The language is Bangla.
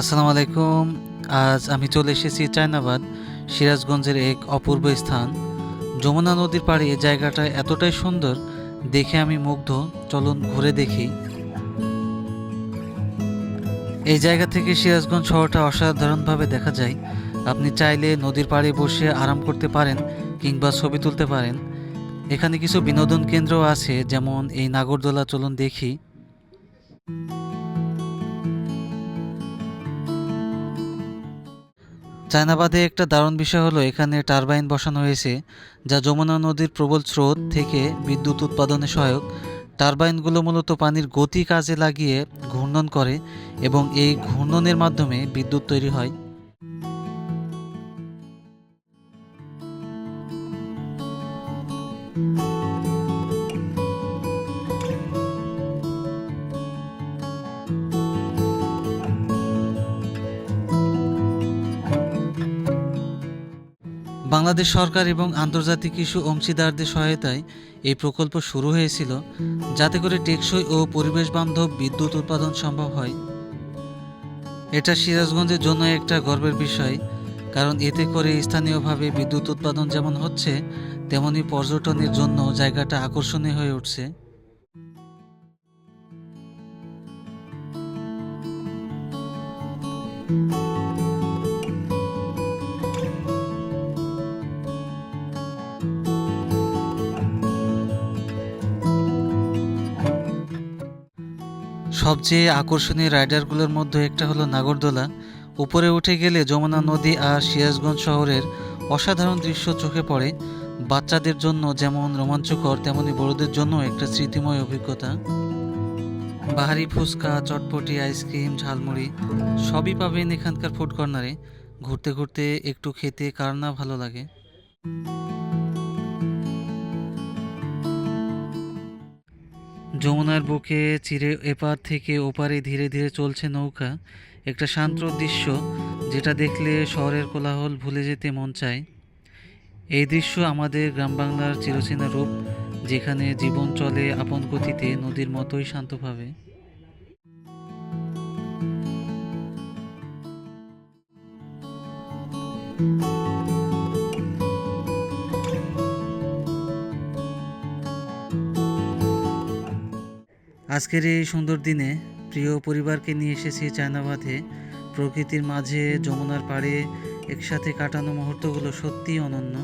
আসসালামু আলাইকুম। আজ আমি চলে এসেছি চায়নাবাদ, সিরাজগঞ্জের এক অপূর্ব স্থান। যমুনা নদীর পাড়ে এই জায়গাটা এতটাই সুন্দর, দেখে আমি মুগ্ধ। চলুন ঘুরে দেখি। এই জায়গা থেকে সিরাজগঞ্জ শহরটা অসাধারণভাবে দেখা যায়। আপনি চাইলে নদীর পাড়ে বসে আরাম করতে পারেন কিংবা ছবি তুলতে পারেন। এখানে কিছু বিনোদন কেন্দ্র আছে, যেমন এই নাগরদোলা, চলুন দেখি। চায়নাবাদে একটা দারুণ বিষয় হলো, এখানে টারবাইন বসানো হয়েছে, যা যমুনা নদীর প্রবল স্রোত থেকে বিদ্যুৎ উৎপাদনে সহায়ক। টারবাইনগুলো মূলত পানির গতি কাজে লাগিয়ে ঘূর্ণন করে এবং এই ঘূর্ণনের মাধ্যমে বিদ্যুৎ তৈরি হয়। বাংলাদেশ সরকার এবং আন্তর্জাতিক কিছু অংশীদারদের সহায়তায় এই প্রকল্প শুরু হয়েছিল, যাতে করে টেকসই ও পরিবেশ বান্ধব বিদ্যুৎ উৎপাদন সম্ভব হয়। এটা সিরাজগঞ্জের জন্য একটা গর্বের বিষয়, কারণ এতে করে স্থানীয়ভাবে বিদ্যুৎ উৎপাদন যেমন হচ্ছে, তেমনি পর্যটনের জন্য জায়গাটা আকর্ষণীয় হয়ে উঠছে। সবচেয়ে আকর্ষণীয় রাইডারগুলোর মধ্যে একটা হলো নাগরদোলা। উপরে উঠে গেলে যমুনা নদী আর সিরাজগঞ্জ শহরের অসাধারণ দৃশ্য চোখে পড়ে। বাচ্চাদের জন্য যেমন রোমাঞ্চকর, তেমনি বড়দের জন্য একটা স্মৃতিময় অভিজ্ঞতা। বাহারি ফুচকা, চটপটি, আইসক্রিম, ঝালমুড়ি সবই পাবেন এখানকার ফুড কর্নারে। ঘুরতে ঘুরতে একটু খেতে কার না ভালো লাগে। যমুনার বুকে চিরে এপার থেকে ওপারে ধীরে ধীরে চলছে নৌকা। একটা শান্ত দৃশ্য যেটা দেখলে শহরের কোলাহল ভুলে যেতে মন চায়। এই দৃশ্য আমাদের গ্রাম বাংলার চিরচেনা রূপ, যেখানে জীবন চলে আপন গতিতে নদীর মতোই শান্তভাবে। আজকের এই সুন্দর দিনে প্রিয় পরিবারকে নিয়ে এসেছি চায়নাবাদে প্রকৃতির মাঝে যমুনার পাড়ে একসাথে কাটানো মুহূর্তগুলো সত্যিই অনন্য।